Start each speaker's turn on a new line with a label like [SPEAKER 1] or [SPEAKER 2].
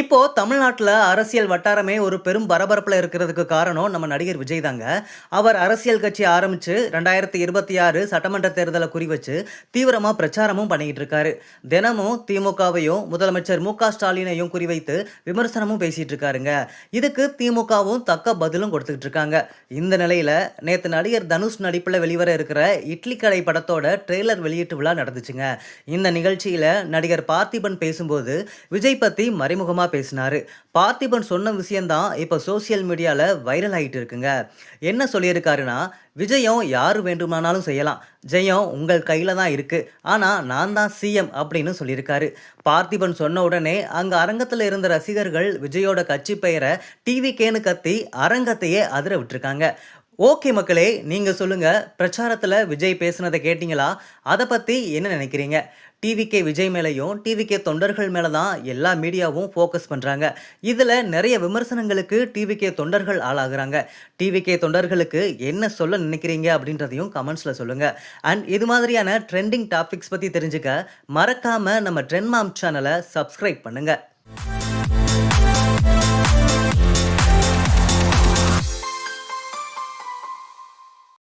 [SPEAKER 1] இப்போ தமிழ்நாட்டில் அரசியல் வட்டாரமே ஒரு பெரும் பரபரப்பில் இருக்கிறதுக்கு காரணம் நம்ம நடிகர் விஜய் தாங்க அவர் அரசியல் கட்சி ஆரம்பித்து ரெண்டாயிரத்தி இருபத்தி ஆறு சட்டமன்ற தேர்தலை குறிவச்சு தீவிரமாக பிரச்சாரமும் பண்ணிக்கிட்டு இருக்காரு தினமும் திமுகவையும் முதலமைச்சர் மு க ஸ்டாலினையும் குறிவைத்து விமர்சனமும் பேசிகிட்டு இருக்காருங்க. இதுக்கு திமுகவும் தக்க பதிலும் கொடுத்துக்கிட்டு இருக்காங்க. இந்த நிலையில் நேற்று நடிகர் தனுஷ் நடிப்பில் வெளிவர இருக்கிற இட்லி கடை படத்தோட ட்ரெய்லர் வெளியீட்டு விழா நடந்துச்சுங்க. இந்த நிகழ்ச்சியில் நடிகர் பார்த்திபன் பேசும்போது விஜய் பற்றி மறைமுகமாக மறைமுகமா பேசினாரு. பார்த்திபன் சொன்ன விஷயந்தான் இப்போ சோஷியல் மீடியாவில் வைரல் ஆகிட்டு இருக்குங்க. என்ன சொல்லியிருக்காருன்னா விஜயம் யார் வேண்டுமானாலும் செய்யலாம். ஜெயம் உங்கள் கையில் தான் இருக்கு. ஆனால் நான் தான் சிஎம் அப்படின்னு சொல்லியிருக்காரு. பார்த்திபன் சொன்ன உடனே அங்கே அரங்கத்தில் இருந்த ரசிகர்கள் விஜயோட கட்சி பெயரை டிவிகேன்னு கத்தி அரங்கத்தையே அதிர விட்டுருக்காங்க. ஓகே மக்களே நீங்கள் சொல்லுங்கள் பிரச்சாரத்தில் விஜய் பேசுனதை கேட்டிங்களா? அதை பற்றி என்ன நினைக்கிறீங்க? டிவிகே விஜய் மேலேயும் டிவிகே தொண்டர்கள் மேலே தான் எல்லா மீடியாவும் ஃபோக்கஸ் பண்ணுறாங்க இதில் நிறைய விமர்சனங்களுக்கு டிவிகே தொண்டர்கள் ஆளாகிறாங்க. டிவிகே தொண்டர்களுக்கு என்ன சொல்ல நினைக்கிறீங்க அப்படின்றதையும் கமெண்ட்ஸில் சொல்லுங்கள் அண்ட் இது மாதிரியான ட்ரெண்டிங் டாபிக்ஸ் பற்றி தெரிஞ்சுக்க மறக்காமல் நம்ம ட்ரெண்ட் மாம் சேனலை சப்ஸ்கிரைப் பண்ணுங்கள்